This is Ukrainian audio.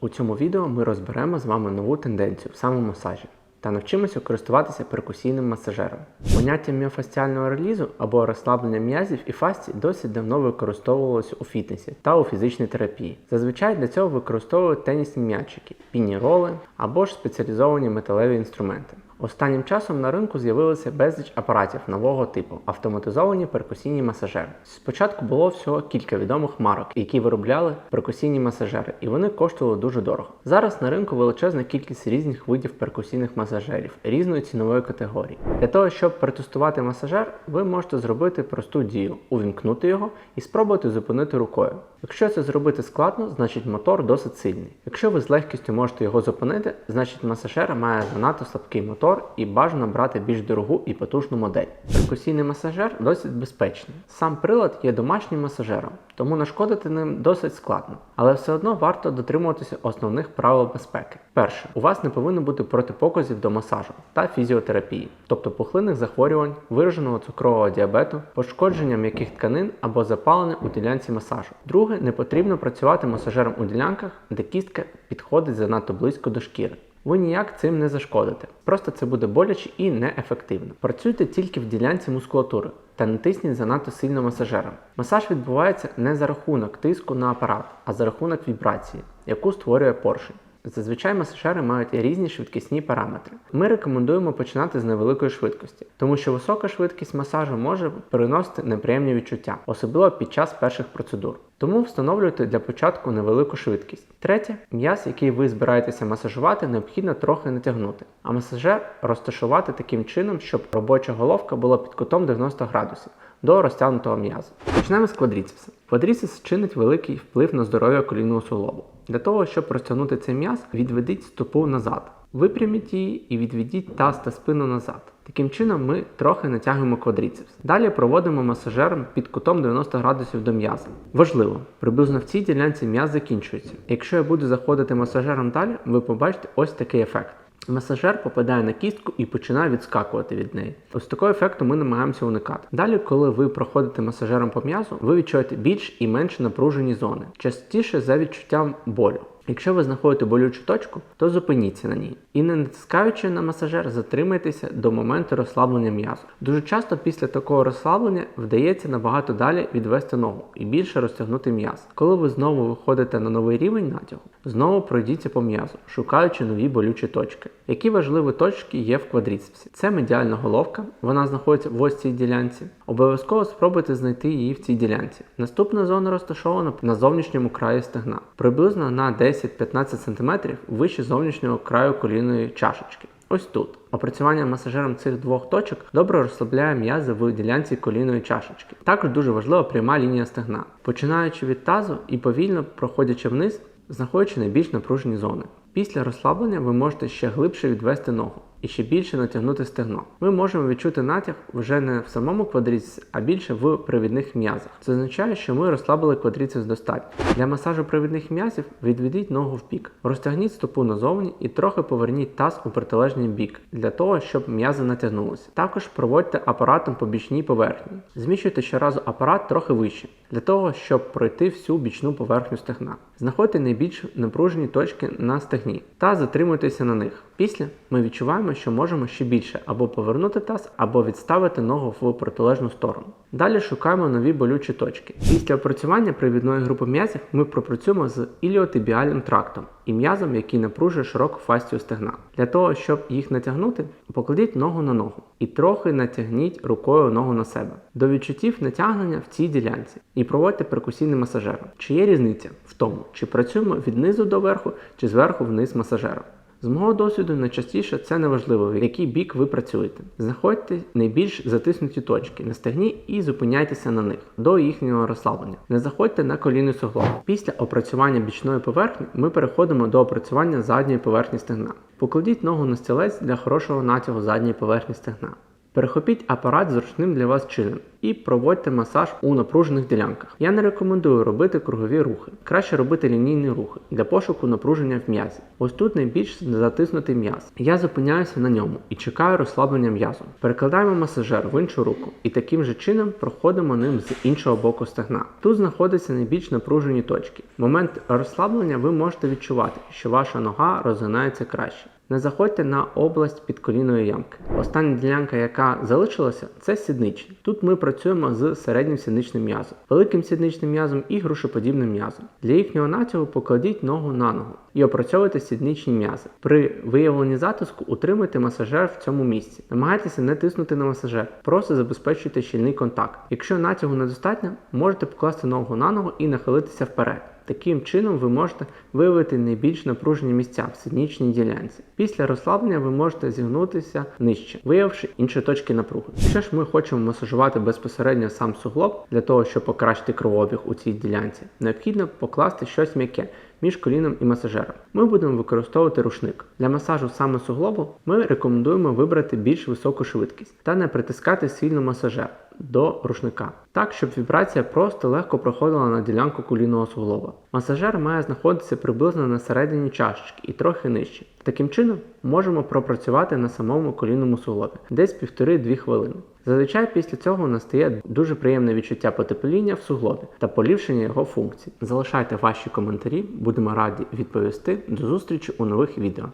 У цьому відео ми розберемо з вами нову тенденцію в самомасажі та навчимося користуватися перкусійним масажером. Поняття міофасціального релізу або розслаблення м'язів і фасцій досить давно використовувалося у фітнесі та у фізичній терапії. Зазвичай для цього використовують тенісні м'ячики, пінні роли або ж спеціалізовані металеві інструменти. Останнім часом на ринку з'явилося безліч апаратів нового типу автоматизовані перкусійні масажери. Спочатку було всього кілька відомих марок, які виробляли перкусійні масажери, і вони коштували дуже дорого. Зараз на ринку величезна кількість різних видів перкусійних масажерів різної цінової категорії. Для того, щоб протестувати масажер, ви можете зробити просту дію, увімкнути його і спробувати зупинити рукою. Якщо це зробити складно, значить мотор досить сильний. Якщо ви з легкістю можете його зупинити, значить масажер має занадто слабкий мотор і бажано брати більш дорогу і потужну модель. Перкусійний масажер досить безпечний. Сам прилад є домашнім масажером, тому нашкодити ним досить складно, але все одно варто дотримуватися основних правил безпеки. Перше, у вас не повинно бути протипоказів до масажу та фізіотерапії, тобто пухлинних захворювань, вираженого цукрового діабету, пошкодження м'яких тканин або запалення у ділянці масажу. Друге, не потрібно працювати масажером у ділянках, де кістка підходить занадто близько до шкіри. Ви ніяк цим не зашкодите. Просто це буде боляче і неефективно. Працюйте тільки в ділянці мускулатури та не тисніть занадто сильно масажером. Масаж відбувається не за рахунок тиску на апарат, а за рахунок вібрації, яку створює поршень. Зазвичай масажери мають різні швидкісні параметри. Ми рекомендуємо починати з невеликої швидкості, тому що висока швидкість масажу може переносити неприємні відчуття, особливо під час перших процедур. Тому встановлюйте для початку невелику швидкість. Третє, м'яз, який ви збираєтеся масажувати, необхідно трохи натягнути, а масажер розташувати таким чином, щоб робоча головка була під кутом 90 градусів до розтягнутого м'язу. Почнемо з квадріцепса. Квадріцепс чинить великий вплив на здоров'я колінного суглобу. Для того, щоб розтягнути цей м'яз, відведіть стопу назад. Випряміть її і відведіть таз та спину назад. Таким чином ми трохи натягуємо квадріцепс. Далі проводимо масажером під кутом 90 градусів до м'яза. Важливо, приблизно в цій ділянці м'яз закінчується. Якщо я буду заходити масажером далі, ви побачите ось такий ефект. Масажер попадає на кістку і починає відскакувати від неї. Ось такого ефекту ми намагаємося уникати. Далі, коли ви проходите масажером по м'язу, ви відчуєте більш і менш напружені зони, частіше за відчуттям болю. Якщо ви знаходите болючу точку, то зупиніться на ній. І не натискаючи на масажер, затримайтеся до моменту розслаблення м'язу. Дуже часто після такого розслаблення вдається набагато далі відвести ногу і більше розтягнути м'яз. Коли ви знову виходите на новий рівень натягу, знову пройдіться по м'язу, шукаючи нові болючі точки. Які важливі точки є в квадріцепсі? Це медіальна головка, вона знаходиться в ось цій ділянці. Обов'язково спробуйте знайти її в цій ділянці. Наступна зона розташована на зовнішньому краї стегна, приблизно на 10-15 см вище зовнішнього краю колінної чашечки. Ось тут. Опрацювання масажером цих двох точок добре розслабляє м'язи в ділянці колінної чашечки. Також дуже важлива пряма лінія стегна. Починаючи від тазу і повільно проходячи вниз, знаходячи найбільш напружені зони. Після розслаблення ви можете ще глибше відвести ногу і ще більше натягнути стегно. Ми можемо відчути натяг вже не в самому квадріцепсі, а більше в привідних м'язах. Це означає, що ми розслабили квадріцепс достатньо. Для масажу привідних м'язів відведіть ногу в бік, розтягніть стопу назовні і трохи поверніть таз у протилежний бік для того, щоб м'язи натягнулися. Також проводьте апаратом по бічній поверхні. Зміщуйте щоразу апарат трохи вище, для того, щоб пройти всю бічну поверхню стегна. Знаходьте найбільш напружені точки на стегні та затримуйтеся на них. Після ми відчуваємо, що можемо ще більше або повернути таз, або відставити ногу в протилежну сторону. Далі шукаємо нові болючі точки. Після опрацювання привідної групи м'язів ми пропрацюємо з іліотибіальним трактом і м'язом, який напружує широку фасцію стегна. Для того, щоб їх натягнути, покладіть ногу на ногу і трохи натягніть рукою ногу на себе. До відчуттів натягнення в цій ділянці і проводьте перкусійним масажером. Чи є різниця в тому, чи працюємо від низу до верху, чи зверху вниз масажером? З мого досвіду найчастіше це неважливо, в який бік ви працюєте. Знаходьте найбільш затиснуті точки на стегні і зупиняйтеся на них до їхнього розслаблення. Не заходьте на коліни суглоб. Після опрацювання бічної поверхні ми переходимо до опрацювання задньої поверхні стегна. Покладіть ногу на стілець для хорошого натягу задньої поверхні стегна. Перехопіть апарат зручним для вас чином і проводьте масаж у напружених ділянках. Я не рекомендую робити кругові рухи. Краще робити лінійні рухи для пошуку напруження в м'язі. Ось тут найбільш затиснутий м'яз. Я зупиняюся на ньому і чекаю розслаблення м'язу. Перекладаємо масажер в іншу руку і таким же чином проходимо ним з іншого боку стегна. Тут знаходяться найбільш напружені точки. Момент розслаблення ви можете відчувати, що ваша нога розгинається краще. Не заходьте на область підколінної ямки. Остання ділянка, яка залишилася, це сідничні. Тут ми працюємо з середнім сідничним м'язом, великим сідничним м'язом і грушеподібним м'язом. Для їхнього натягу покладіть ногу на ногу і опрацьовуйте сідничні м'язи. При виявленні затиску утримуйте масажер в цьому місці. Намагайтеся не тиснути на масажер, просто забезпечуйте щільний контакт. Якщо натягу недостатньо, можете покласти ногу на ногу і нахилитися вперед. Таким чином ви можете виявити найбільш напружені місця в сиднічній ділянці. Після розслаблення ви можете зігнутися нижче, виявивши інші точки напруги. Якщо ж ми хочемо масажувати безпосередньо сам суглоб для того, щоб покращити кровообіг у цій ділянці, необхідно покласти щось м'яке між коліном і масажером. Ми будемо використовувати рушник. Для масажу саме суглобу ми рекомендуємо вибрати більш високу швидкість та не притискати сильно масажер до рушника, так щоб вібрація просто легко проходила на ділянку колінного суглоба. Масажер має знаходитися приблизно на середині чашечки і трохи нижче. Таким чином можемо пропрацювати на самому колінному суглобі десь 1,5-2 хвилини. Зазвичай після цього настає дуже приємне відчуття потепління в суглобі та поліпшення його функцій. Залишайте ваші коментарі, будемо раді відповісти. До зустрічі у нових відео.